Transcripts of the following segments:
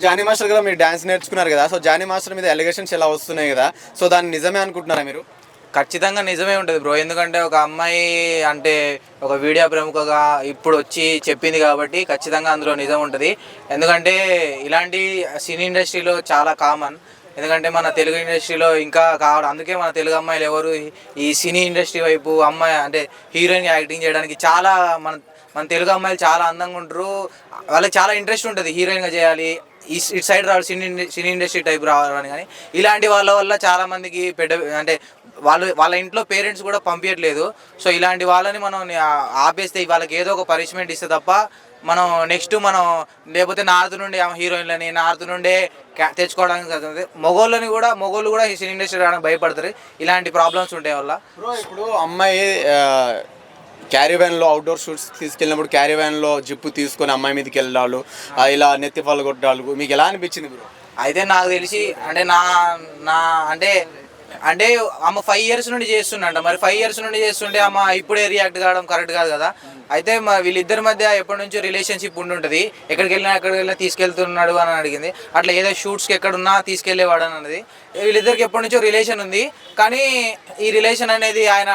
Johnny master కదా మీరు dance నేర్చుకున్నారు కదా. సో జానీ మాస్టర్ మీద ఎలిగేషన్స్ ఎలా వస్తున్నాయి కదా? సో దాన్ని నిజమే అనుకుంటున్నారా మీరు? ఖచ్చితంగా నిజమే ఉంటుంది బ్రో. ఎందుకంటే ఒక అమ్మాయి అంటే ఒక వీడియో ప్రముఖగా ఇప్పుడు వచ్చి చెప్పింది కాబట్టి ఖచ్చితంగా అందులో నిజం ఉంటుంది. ఎందుకంటే ఇలాంటి సినీ ఇండస్ట్రీలో చాలా కామన్. ఎందుకంటే మన తెలుగు ఇండస్ట్రీలో ఇంకా కావడం అందుకే మన తెలుగు అమ్మాయిలు ఎవరు ఈ- సినీ ఇండస్ట్రీ వైపు అమ్మాయి అంటే హీరోయిన్ యాక్టింగ్ చేయడానికి చాలా మన మన తెలుగు అమ్మాయిలు చాలా అందంగా ఉంటారు. వాళ్ళకి చాలా ఇంట్రెస్ట్ ఉంటుంది హీరోయిన్గా చేయాలి. ఈ ఇటు సైడ్ రావాలి సినీ సినీ ఇండస్ట్రీ టైప్ రావాలని కానీ ఇలాంటి వాళ్ళ వల్ల చాలా మందికి పెద్ద అంటే వాళ్ళు వాళ్ళ ఇంట్లో పేరెంట్స్ కూడా పంపించట్లేదు సో ఇలాంటి వాళ్ళని మనం ఆపేస్తే వాళ్ళకి ఏదో ఒక పనిష్మెంట్ ఇస్తే తప్ప మనం నెక్స్ట్ మనం లేకపోతే నార్త్ నుండి హీరోయిన్లని నార్త్ నుండే తెచ్చుకోవడానికి అవుతుంది కూడా మొగోళ్ళు కూడా ఈ సినీ ఇండస్ట్రీ రావడానికి భయపడతారు. ఇలాంటి ప్రాబ్లమ్స్ ఉంటాయి వల్ల ఇప్పుడు అమ్మాయి క్యారీ వ్యాన్లో అవుట్డోర్ షూట్స్ తీసుకెళ్ళినప్పుడు క్యారీ వ్యాన్లో జిప్పు తీసుకొని అమ్మాయి మీదకి వెళ్ళడాలు ఇలా నెత్తి పళ్ళు కొట్టాలి మీకు ఎలా అనిపించింది బ్రో అయితే నాకు తెలిసి అంటే నా నా అంటే అంటే అమ్మ ఫైవ్ ఇయర్స్ నుండి చేస్తుండంట. మరి ఫైవ్ ఇయర్స్ నుండి చేస్తుంటే అమ్మ ఇప్పుడే రియాక్ట్ కావడం కరెక్ట్ కాదు కదా. అయితే మా వీళ్ళిద్దరి మధ్య ఎప్పటి నుంచో రిలేషన్షిప్ ఉండి ఉంటుంది ఎక్కడికి వెళ్ళినా ఎక్కడికి వెళ్ళినా తీసుకెళ్తున్నాడు అని అడిగింది. అట్లా ఏదో షూట్స్కి ఎక్కడున్నా తీసుకెళ్ళేవాడు అని అన్నది. వీళ్ళిద్దరికి ఎప్పటి నుంచో రిలేషన్ ఉంది. కానీ ఈ రిలేషన్ అనేది ఆయన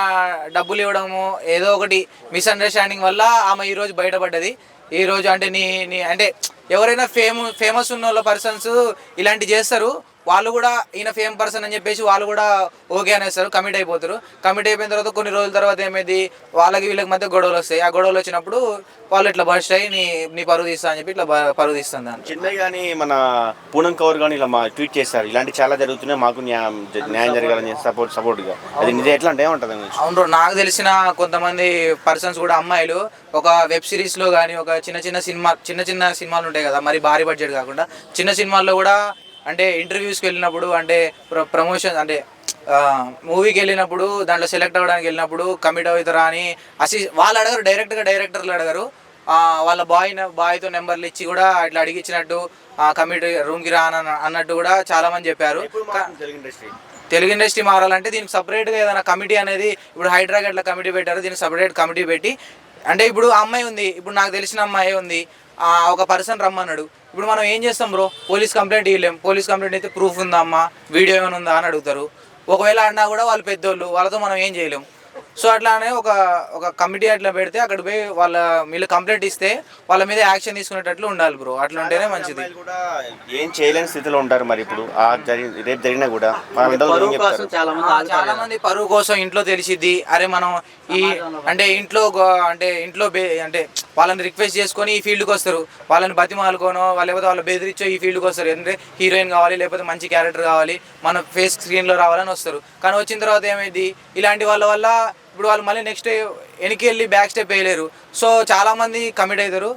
డబ్బులు ఇవ్వడము ఏదో ఒకటి మిస్అండర్స్టాండింగ్ వల్ల ఆమె ఈరోజు బయటపడ్డది. ఈరోజు అంటే నీ నీ అంటే ఎవరైనా ఫేమ ఫేమస్ ఉన్న వాళ్ళ పర్సన్స్ ఇలాంటి చేస్తారు. వాళ్ళు కూడా ఈయన ఫేమ్ పర్సన్ అని చెప్పేసి వాళ్ళు కూడా ఓకే అనేస్తారు కమిట్ అయిపోతారు. కమిట్ అయిపోయిన తర్వాత కొన్ని రోజుల తర్వాత ఏమైంది? వాళ్ళకి వీళ్ళకి మధ్య గొడవలు వస్తాయి. ఆ గొడవలు వచ్చినప్పుడు వాళ్ళు ఇట్లా బస్ట్ అయ్యి నీ నీ పరువు తీస్తా అని చెప్పి ఇట్లా పరువు తీస్తాను దాన్ని. చెన్నై కానీ మన పూనం కవర్ కానీ ఇలా మా ట్వీట్ చేస్తారు ఇలాంటి చాలా జరుగుతున్నాయి. మాకు న్యాయం న్యాయం జరగాలని సపోర్ట్ సపోర్ట్గా అది నిజం ఎట్లా అంటే ఏమంటుంది అని అవును నాకు తెలిసిన కొంతమంది పర్సన్స్ కూడా అమ్మాయిలు ఒక వెబ్ సిరీస్లో కానీ ఒక చిన్న చిన్న సినిమా చిన్న చిన్న సినిమాలు ఉంటాయి కదా మరి భారీ బడ్జెట్ కాకుండా చిన్న సినిమాల్లో కూడా అంటే ఇంటర్వ్యూస్కి వెళ్ళినప్పుడు అంటే ప్రమోషన్ అంటే మూవీకి వెళ్ళినప్పుడు దాంట్లో సెలెక్ట్ అవ్వడానికి వెళ్ళినప్పుడు కమిట్ అవుతారా అని అసి వాళ్ళు అడగరు డైరెక్ట్గా డైరెక్టర్లు అడగరు. వాళ్ళ బాయ్ బాయ్తో నెంబర్లు ఇచ్చి కూడా ఇట్లా అడిగిచ్చినట్టు కమిట్ రూమ్కి రా అని అన్నట్టు కూడా చాలా మంది చెప్పారు. తెలుగు ఇండస్ట్రీ తెలుగు ఇండస్ట్రీ మారాలంటే దీనికి సపరేట్గా ఏదైనా కమిటీ అనేది ఇప్పుడు ఎట్లా కమిటీ పెట్టారు దీనికి సపరేట్ కమిటీ పెట్టి అంటే ఇప్పుడు ఆ అమ్మాయి ఉంది ఇప్పుడు నాకు తెలిసిన అమ్మాయి ఉంది ఒక పర్సన్ రమ్మన్నాడు. ఇప్పుడు మనం ఏం చేస్తాం బ్రో పోలీస్ కంప్లైంట్ ఇవ్వలేం పోలీస్ కంప్లైంట్ అయితే ప్రూఫ్ ఉందా అమ్మా? వీడియో ఏమైనా ఉందా అని అడుగుతారు. ఒకవేళ అన్నా కూడా వాళ్ళు పెద్దోళ్ళు వాళ్ళతో మనం ఏం చేయలేం. సో అట్లానే ఒక ఒక కమిటీ అట్లా పెడితే అక్కడ పోయి వాళ్ళ వీళ్ళు కంప్లైంట్ ఇస్తే వాళ్ళ మీద యాక్షన్ తీసుకునేటట్లు ఉండాలి బ్రో అట్లా ఉంటేనే మంచిది. కూడా ఏం చేయలేని స్థితిలో ఉంటారు మరి ఇప్పుడు. ఆ రేపు జరిగినా కూడా. వాళ్ళంతా ఏం చెప్తారు? చాలా మంది ఆ, చాలా మంది పరువు కోసం ఇంట్లో తెలిసిద్ది. అరే మనం ఈ అంటే ఇంట్లో గో- అంటే ఇంట్లో బే అంటే వాళ్ళని రిక్వెస్ట్ చేసుకొని ఈ ఫీల్డ్కి వస్తారు. వాళ్ళని బతిమాలుకోనో వాళ్ళ లేకపోతే వాళ్ళ బెదిరించో ఈ ఫీల్డ్కి వస్తారు. ఎందుకంటే హీరోయిన్ కావాలి లేకపోతే మంచి క్యారెక్టర్ కావాలి మన ఫేస్ స్క్రీన్లో రావాలని వస్తారు. కానీ వచ్చిన తర్వాత ఏమైంది ఇలాంటి వాళ్ళ వల్ల ఇప్పుడు వాళ్ళు మళ్ళీ నెక్స్ట్ వెనక్కి వెళ్ళి బ్యాక్ స్టెప్ వేయలేరు. సో చాలామంది కమిట్ అవుతారు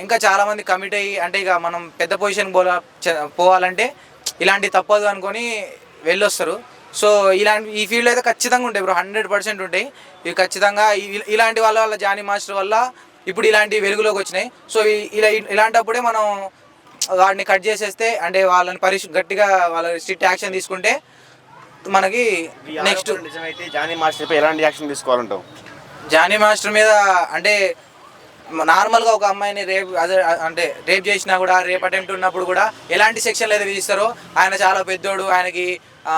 ఇంకా చాలామంది కమిట్ అయ్యి అంటే ఇక మనం పెద్ద పొజిషన్ పోలా పోవాలంటే ఇలాంటి తప్పదు అనుకొని వెళ్ళొస్తారు. సో ఇలాంటి ఈ ఫీల్డ్ అయితే ఖచ్చితంగా ఉంటాయి బ్రో హండ్రెడ్ పర్సెంట్ ఉంటాయి. ఇవి ఖచ్చితంగా ఇ- ఇలాంటి వాళ్ళ వల్ల జానీ మాస్టర్ వల్ల ఇప్పుడు ఇలాంటి వెలుగులోకి వచ్చినాయి. సో ఇలా ఇలాంటప్పుడే మనం వాడిని కట్ చేసేస్తే అంటే వాళ్ళని పరిశు గట్టిగా వాళ్ళ స్ట్రిక్ట్ యాక్షన్ తీసుకుంటే మనకి నెక్స్ట్ నిజమైతే జానీ మాస్టర్ ఎలాంటి యాక్షన్ తీసుకోవాలంటావు? జానీ మాస్టర్ మీద అంటే నార్మల్గా ఒక అమ్మాయిని రేప్ అదే అంటే రేప్ చేసినా కూడా రేప్ అటెంప్ట్ ఉన్నప్పుడు కూడా ఎలాంటి సెక్షన్లు అయితే విధిస్తారో ఆయన చాలా పెద్దోడు ఆయనకి ఆ,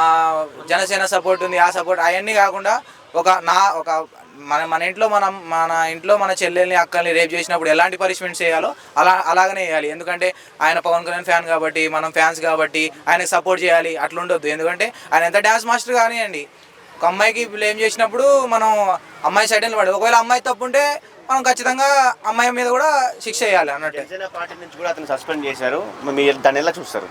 జనసేన సపోర్ట్ ఉంది ఆ సపోర్ట్ అవన్నీ కాకుండా ఒక నా ఒక మన మన ఇంట్లో మనం మన ఇంట్లో మన చెల్లెల్ని అక్కల్ని రేప్ చేసినప్పుడు ఎలాంటి పనిష్మెంట్స్ చేయాలో అలా అలాగనే చేయాలి. ఎందుకంటే ఆయన పవన్ కళ్యాణ్ ఫ్యాన్ కాబట్టి మనం ఫ్యాన్స్ కాబట్టి ఆయనకి సపోర్ట్ చేయాలి. అట్లా ఉండొద్దు. ఎందుకంటే ఆయన ఎంత డ్యాన్స్ మాస్టర్ కానివ్వండి. ఒక అమ్మాయికి బ్లేమ్ చేసినప్పుడు మనం అమ్మాయి సైడ్ పడదు ఒకవేళ అమ్మాయి తప్పు ఉంటే మనం ఖచ్చితంగా అమ్మాయి మీద కూడా శిక్ష వేయాలి అన్నట్టు. జనసేన పార్టీ నుంచి కూడా అతను సస్పెండ్ చేశారు. మరి దాన్ని ఎలా చూస్తారు?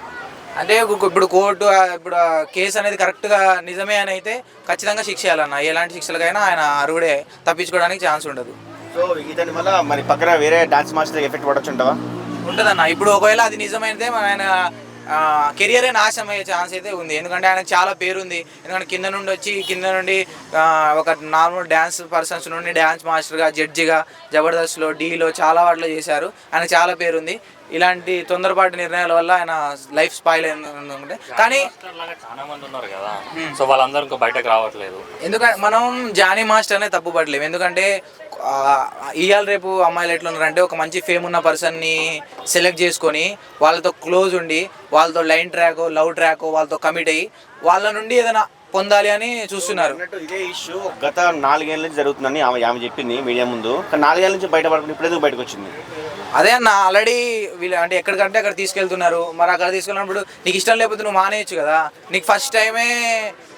అంటే ఇప్పుడు కోర్టు ఇప్పుడు కేసు అనేది కరెక్ట్గా నిజమే అని అయితే ఖచ్చితంగా శిక్ష వేయాలన్న ఎలాంటి శిక్షలకైనా ఆయన అరుగుడే తప్పించుకోవడానికి ఛాన్స్ ఉండదు. సో ఇతని వల్ల మరి పక్కన వేరే డాన్స్ మాస్టర్ ఎఫెక్ట్ పడొచ్చు ఉంటుందన్న ఇప్పుడు ఒకవేళ అది నిజమైతే మన ఆయన కెరియరే నాశనం అయ్యే ఛాన్స్ అయితే ఉంది. ఎందుకంటే ఆయనకు చాలా పేరు ఉంది ఎందుకంటే కింద నుండి వచ్చి కింద నుండి ఒక నార్మల్ డ్యాన్స్ పర్సన్స్ నుండి డ్యాన్స్ మాస్టర్గా జడ్జిగా జబర్దస్త్లో డీలో చాలా వాటిలో చేశారు. ఆయన చాలా పేరు ఉంది ఇలాంటి తొందరపాటు నిర్ణయాల వల్ల ఆయన లైఫ్ స్పాయిల్ అయింది కానీ చాలా మంది ఉన్నారు కదా. సో వాళ్ళందరూ ఇంకా బయటకు రావట్లేదు. ఎందుకంటే మనం జానీ మాస్టర్ అనే తప్పు పడలేము ఎందుకంటే ఇవాళ రేపు అమ్మాయిలు ఎట్లున్నారంటే ఒక మంచి ఫేమ్ ఉన్న పర్సన్ని సెలెక్ట్ చేసుకొని వాళ్ళతో క్లోజ్ ఉండి వాళ్ళతో లైన్ ట్రాక్ లవ్ ట్రాక్ వాళ్ళతో కమిట్ అయ్యి వాళ్ళ నుండి ఏదైనా పొందాలి అని చూస్తున్నారు. అన్నట్టు ఇదే ఇష్యూ గత నాలుగేళ్ళ నుంచి జరుగుతుందని ఆమె ఆమె చెప్పింది మీడియా ముందు. కానీ నాలుగేళ్ళ నుంచి బయటపడుకుని ఇప్పుడు ఎందుకు బయటకు వచ్చింది? అదే అన్న ఆల్రెడీ వీళ్ళు అంటే ఎక్కడికంటే అక్కడ తీసుకెళ్తున్నారు. మరి అక్కడ తీసుకెళ్ళినప్పుడు నీకు ఇష్టం లేకపోతే నువ్వు మానేయచ్చు కదా. నీకు ఫస్ట్ టైమే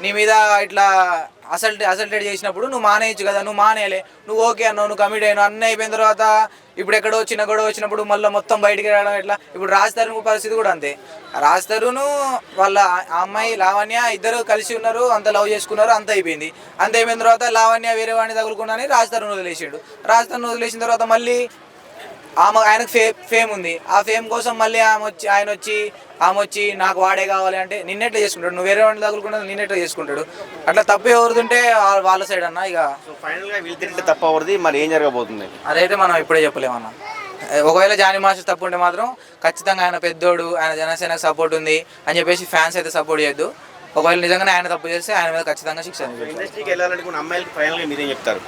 నీ మీద ఇట్లా అసల్ట్ అసల్టెడ్ చేసినప్పుడు నువ్వు మానేయచ్చు కదా నువ్వు మానేయలే. నువ్వు ఓకే అన్నావు నువ్వు కమిట్ అయినావు అన్నీ అయిపోయిన తర్వాత ఇప్పుడు ఎక్కడో చిన్న గొడవ వచ్చినప్పుడు మళ్ళీ మొత్తం బయటికి రావడం ఎట్లా? ఇప్పుడు రాజ్ తరుణ్ పరిస్థితి కూడా అంతే. రాజ్ తరుణ్ వాళ్ళ అమ్మాయి లావణ్య ఇద్దరు కలిసి ఉన్నారు అంత లవ్ చేసుకున్నారు అంత అయిపోయింది. అంత అయిపోయిన తర్వాత లావణ్య వేరే వాడిని తగులుకున్నాని రాజ్ తరుణ్ వదిలేసిండు. రాజ్ తరుణ్ వదిలేసిన తర్వాత మళ్ళీ ఆమె ఆయనకు ఫే ఫేమ్ ఉంది. ఆ ఫేమ్ కోసం మళ్ళీ ఆమె వచ్చి ఆయన వచ్చి ఆమె వచ్చి నాకు వాడే కావాలి అంటే నిన్నెట్లా చేసుకుంటాడు? నువ్వు వేరే వాడిని తగులుకున్నది నిన్నెట్లా చేసుకుంటాడు? అట్లా తప్పు ఎవరిదుంటే వా- వాళ్ళ సైడ్ అన్న ఇక. సో ఫైనల్గా వీళ్ళు తింటే తప్ప ఎవరిది? మరి ఏం జరగబోతుంది? అదైతే మనం ఇప్పుడే చెప్పలేమన్నా. ఒకవేళ జానీ మాస్టర్ తప్పు ఉంటే మాత్రం ఖచ్చితంగా ఆయన పెద్దోడు ఆయన జనసేనకు సపోర్ట్ ఉంది అని చెప్పేసి ఫ్యాన్స్ అయితే సపోర్ట్ చేయొద్దు. ఒకవేళ నిజంగానే ఆయన తప్పు చేస్తే ఆయన మీద ఖచ్చితంగా శిక్ష. ఇండస్ట్రీకి వెళ్ళాలనుకున్న అమ్మాయిలకి ఫైనల్గా మీరేం చెప్తారు?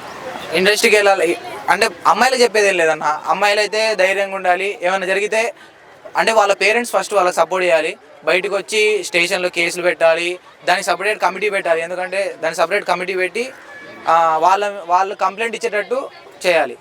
ఇండస్ట్రీకి వెళ్ళాలి. అంటే అమ్మాయిలు చెప్పేది లేదన్న. అమ్మాయిలు అయితే ధైర్యంగా ఉండాలి. ఏమైనా జరిగితే అంటే వాళ్ళ పేరెంట్స్ ఫస్ట్ వాళ్ళకి సపోర్ట్ చేయాలి. బయటకు వచ్చి స్టేషన్లో కేసులు పెట్టాలి. దానికి సపరేట్ కమిటీ పెట్టాలి. ఎందుకంటే దానికి సపరేట్ కమిటీ పెట్టి వాళ్ళ వాళ్ళు కంప్లైంట్ ఇచ్చేటట్టు చేయాలి.